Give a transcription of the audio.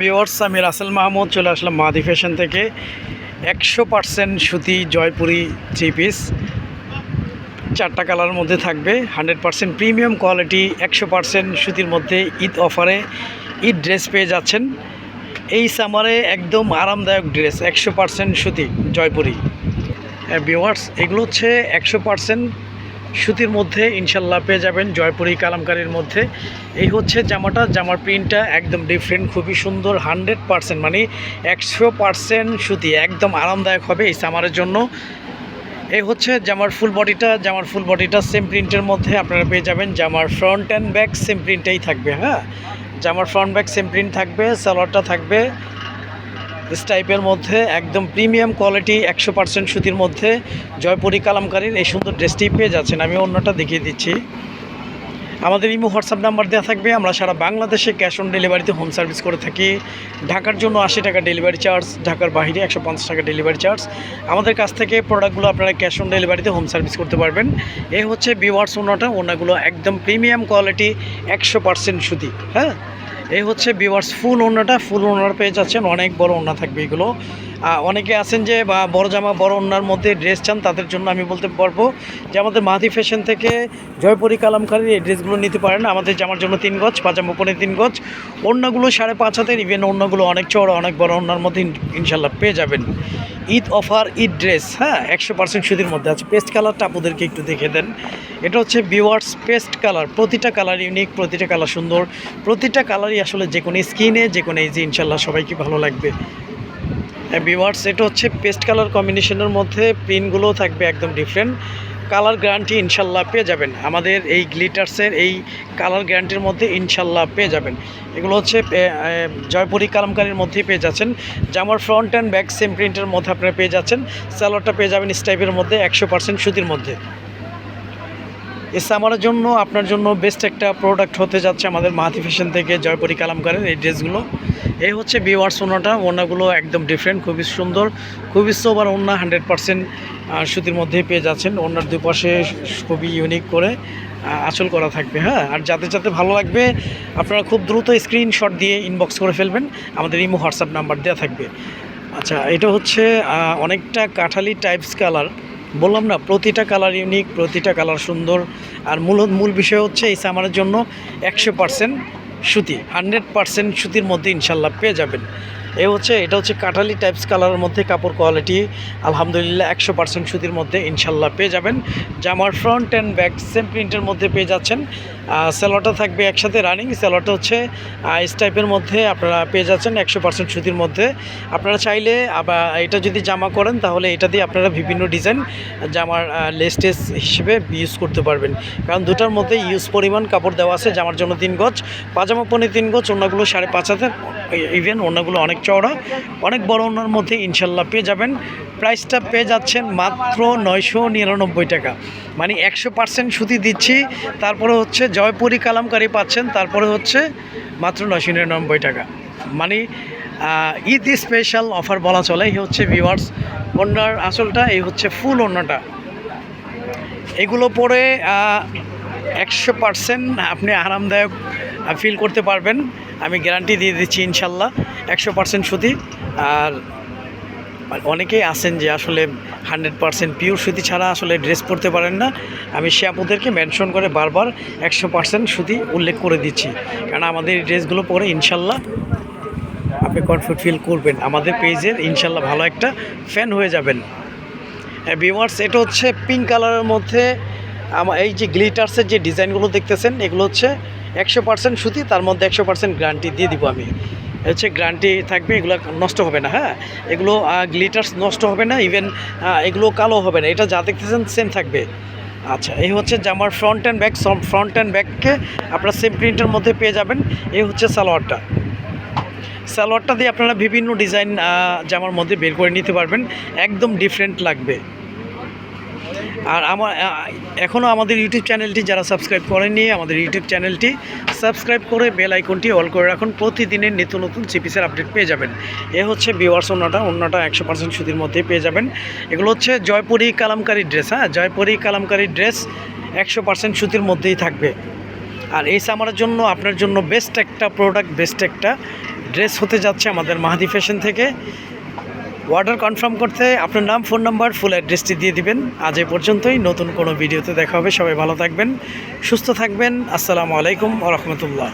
Viewers আমি রাসেল মাহমুদ চলে আসলাম মাদি ফ্যাশন থেকে। একশো পার্সেন্ট সুতি জয়পুরি থ্রি পিস চারটা কালার মধ্যে থাকবে। হান্ড্রেড পার্সেন্ট প্রিমিয়াম কোয়ালিটি একশো পার্সেন্ট সুতির মধ্যে ঈদ অফারে ঈদ ড্রেস পেয়ে যাচ্ছেন। এই সামারে একদম আরামদায়ক ড্রেস একশো পার্সেন্ট সুতি জয়পুরি। ভিওয়ার্স এগুলো হচ্ছে একশো পার্সেন্ট সুতির মধ্যে ইনশাল্লাহ পেয়ে যাবেন জয়পুরি কালামকারীর মধ্যে। এই হচ্ছে জামাটা, জামার প্রিন্টটা একদম ডিফারেন্ট খুবই সুন্দর হান্ড্রেড পার্সেন্ট মানে একশো পার্সেন্ট সুতি, একদম আরামদায়ক হবে এই সামারের জন্য। এই হচ্ছে জামার ফুল বডিটা জামার ফুল বডিটা সেম প্রিন্টের মধ্যে আপনারা পেয়ে যাবেন। জামার ফ্রন্ট অ্যান্ড ব্যাক সেম প্রিন্টেই থাকবে হ্যাঁ? জামার ফ্রন্ট ব্যাক সেম প্রিন্ট থাকবে, সালোয়ারটা থাকবে। টাইপের মধ্যে একদম প্রিমিয়াম কোয়ালিটি একশো পার্সেন্ট সুতির মধ্যে জয়পুরি কালামকারীর এই সুন্দর ড্রেসটি পেয়ে যাচ্ছেন। আমি অন্যটা দেখিয়ে দিচ্ছি। আমাদের ইমো হোয়াটসঅ্যাপ নাম্বার দেওয়া থাকবে। আমরা সারা বাংলাদেশে ক্যাশ অন ডেলিভারিতে হোম সার্ভিস করে থাকি। ঢাকার জন্য আশি টাকা ডেলিভারি চার্জ ঢাকার বাইরে একশো পঞ্চাশ টাকা ডেলিভারি চার্জ আমাদের কাছ থেকে প্রোডাক্টগুলো আপনারা ক্যাশ অন ডেলিভারিতে হোম সার্ভিস করতে পারবেন। এই হচ্ছে বিওয়ার্স ওনাটা ওনাগুলো একদম প্রিমিয়াম কোয়ালিটি একশো পার্সেন্ট সুতি। হ্যাঁ? এই হচ্ছে বিওয়ার্স ফুল ওনাটা ফুল ওনার পেয়ে যাচ্ছেন, অনেক বড় ওনা থাকবে এগুলো। অনেকে আছেন যে, বা বড় জামা, বড় ওনার মধ্যে ড্রেস চান, তাদের জন্য আমি বলতে পারব যে, আমাদের মাহাদি ফ্যাশন থেকে জয়পুরি কালামকারীর এই ড্রেসগুলো নিতে পারেন। আমাদের জামার জন্য তিন গজ, পাজামা পনে তিন গজ। ওড়নাগুলো সাড়ে পাঁচ হাতের ইভেন অন্যগুলো অনেক চড়া অনেক বড় ওড়নার মধ্যে ইনশাল্লাহ পেয়ে যাবেন। ঈদ অফার, ঈদ ড্রেস হ্যাঁ একশো পার্সেন্ট সুদের মধ্যে আছে। পেস্ট কালারটা আপনাদেরকে একটু দেখে দেন। এটা হচ্ছে বিওয়ার্স পেস্ট কালার প্রতিটা কালার ইউনিক প্রতিটা কালার সুন্দর। প্রতিটা কালারই আসলে যে কোনো স্কিনে যে কোনো এই যে ইনশাল্লাহ সবাইকে ভালো লাগবে। হ্যাঁ বিওয়ার্স এটা হচ্ছে পেস্ট কালার কম্বিনেশনের মধ্যে প্রিন্টগুলোও থাকবে একদম ডিফারেন্ট কালার গ্যারান্টি ইনশাল্লাহ পেয়ে যাবেন। আমাদের এই গ্লিটার্সের এই কালার গ্যারান্টির মধ্যে ইনশাল্লাহ পেয়ে যাবেন। এগুলো হচ্ছে জয়পুরী কালামকারীর মধ্যেই পেয়ে যাচ্ছেন। জামার ফ্রন্ট অ্যান্ড ব্যাক সেম প্রিন্টের মধ্যে আপনারা পেয়ে যাচ্ছেন। স্যালোয়ারটা পেয়ে যাবেন স্টাইপের মধ্যে একশো পার্সেন্ট সুতির মধ্যে। এই সামারের জন্য, আপনার জন্য বেস্ট একটা প্রোডাক্ট হতে যাচ্ছে আমাদের মাহাতি ফ্যাশন থেকে জয়পুরি কালামকারের এই ড্রেসগুলো। এই হচ্ছে বিওয়ার্স ওনাটা ওনাগুলো একদম ডিফারেন্ট খুবই সুন্দর, খুবই সোবার ওনা হান্ড্রেড পার্সেন্ট সুতির মধ্যেই পেয়ে যাচ্ছেন। ওনার দুপাশে খুবই ইউনিক করে আঁচল করা থাকবে হ্যাঁ? আর যাতে যাতে ভালো লাগবে, আপনারা খুব দ্রুত স্ক্রিনশট দিয়ে ইনবক্স করে ফেলবেন, আমাদের ইমো হোয়াটসঅ্যাপ নাম্বার দেওয়া থাকবে। আচ্ছা এটা হচ্ছে অনেকটা কাঠালি টাইপস কালার বললাম না, প্রতিটা কালার ইউনিক প্রতিটা কালার সুন্দর। আর মূল মূল বিষয় হচ্ছে এই সামারের জন্য একশো পারসেন্ট সুতি, হান্ড্রেড পারসেন্ট সুতির মধ্যে ইনশাল্লাহ পেয়ে যাবেন। এ হচ্ছে, এটা হচ্ছে কাটালি টাইপস কালারের মধ্যে কাপড় কোয়ালিটি আলহামদুলিল্লাহ একশো পার্সেন্ট সুতির মধ্যে ইনশাল্লাহ পেয়ে যাবেন। জামার ফ্রন্ট অ্যান্ড ব্যাক সেম প্রিন্টের মধ্যে পেয়ে যাচ্ছেন। স্যালোয়ারটা থাকবে একসাথে রানিং স্যালোয়ারটা হচ্ছে আইস টাইপের মধ্যে আপনারা পেয়ে যাচ্ছেন একশো পার্সেন্ট সুতির মধ্যে। আপনারা চাইলে আবার এটা যদি জামা করেন, তাহলে এটা দিয়ে আপনারা বিভিন্ন ডিজাইন জামার লেস্টেস হিসেবে ইউজ করতে পারবেন। কারণ দুটার মধ্যে ইউজ পরিমাণ কাপড় দেওয়া আছে, জামার জন্য তিন গজ। পাজামা পনে তিন গজ ওনাগুলো সাড়ে পাঁচ হাতে ইভেন ওনাগুলো অনেক চওড়া। অনেক বড় ওনার মধ্যে ইনশাল্লাহ পেয়ে যাবেন। প্রাইসটা পেয়ে যাচ্ছেন মাত্র নয়শো নিরানব্বই টাকা। মানে একশো পার্সেন্ট সুতি দিচ্ছি, তারপরে হচ্ছে জয়পুরি কালামকারি পাচ্ছেন, তারপরে হচ্ছে মাত্র নশো নিরানব্বই টাকা। মানে ঈদ স্পেশাল অফার বলা চলে, এই হচ্ছে ভিওয়ার্স ওনার আসলটা, এই হচ্ছে ফুল ওনাটা। এগুলো পরে একশো পার্সেন্ট আপনি আরামদায়ক ফিল করতে পারবেন। আমি গ্যারান্টি দিয়ে দিচ্ছি ইনশাল্লাহ, একশো পার্সেন্ট সুতি। আর অনেকেই আছেন যে আসলে হান্ড্রেড পার্সেন্ট পিওর সুতি ছাড়া আসলে ড্রেস পরতে পারেন না। আমি সে আপুদেরকে মেনশন করে বারবার একশো পার্সেন্ট সুতি উল্লেখ করে দিচ্ছি। কারণ আমাদের এই ড্রেসগুলো পরে ইনশাল্লাহ আপনি কনফিডেন্ট ফিল করবেন। আমাদের পেজের ইনশাল্লাহ ভালো একটা ফ্যান হয়ে যাবেন। ভিওয়ার্স এটা হচ্ছে পিঙ্ক কালারের মধ্যে আমার এই যে গ্লিটার্সের যে ডিজাইনগুলো দেখতেছেন, এগুলো হচ্ছে একশো পার্সেন্ট সুতি, তার মধ্যে একশো পার্সেন্ট গ্যারান্টি দিয়ে দিব আমি। হচ্ছে গ্যারান্টি থাকবে, এগুলো নষ্ট হবে না হ্যাঁ? এগুলো গ্লিটার্স নষ্ট হবে না ইভেন এগুলো কালো হবে না, এটা যা দেখতেছেন সেম থাকবে। আচ্ছা এই হচ্ছে জামার front and back front and ব্যাককে আপনারা সেম প্রিন্টের মধ্যে পেয়ে যাবেন, এই হচ্ছে সালোয়ারটা। সালোয়ারটা দিয়ে আপনারা বিভিন্ন ডিজাইন জামার মধ্যে বের করে নিতে পারবেন, একদম ডিফারেন্ট লাগবে। আর আমার এখনও আমাদের ইউটিউব চ্যানেলটি যারা সাবস্ক্রাইব করেননি, আমাদের ইউটিউব চ্যানেলটি সাবস্ক্রাইব করে বেল আইকনটি অল করে রাখুন। প্রতিদিনের নিত্য নতুন সিপিসের আপডেট পেয়ে যাবেন। এ হচ্ছে বিওয়ার্স অন্যটা অন্যটা একশো পার্সেন্ট সুতির মধ্যেই পেয়ে যাবেন। এগুলো হচ্ছে জয়পুরি কালামকারী ড্রেস হ্যাঁ? জয়পুরি কালামকারী ড্রেস একশো পার্সেন্ট সুতির মধ্যেই থাকবে। আর এই সামারের জন্য আপনার জন্য বেস্ট একটা প্রোডাক্ট বেস্ট একটা ড্রেস হতে যাচ্ছে আমাদের মাহাদি ফ্যাশন থেকে। অর্ডার কনফার্ম করতে আপনার নাম, ফোন নাম্বার ফুল অ্যাড্রেসটি দিয়ে দিবেন। আজ এ পর্যন্তই। নতুন কোনো ভিডিওতে দেখা হবে। সবাই ভালো থাকবেন, সুস্থ থাকবেন। আসসালামু আলাইকুম রহমতুল্লাহ।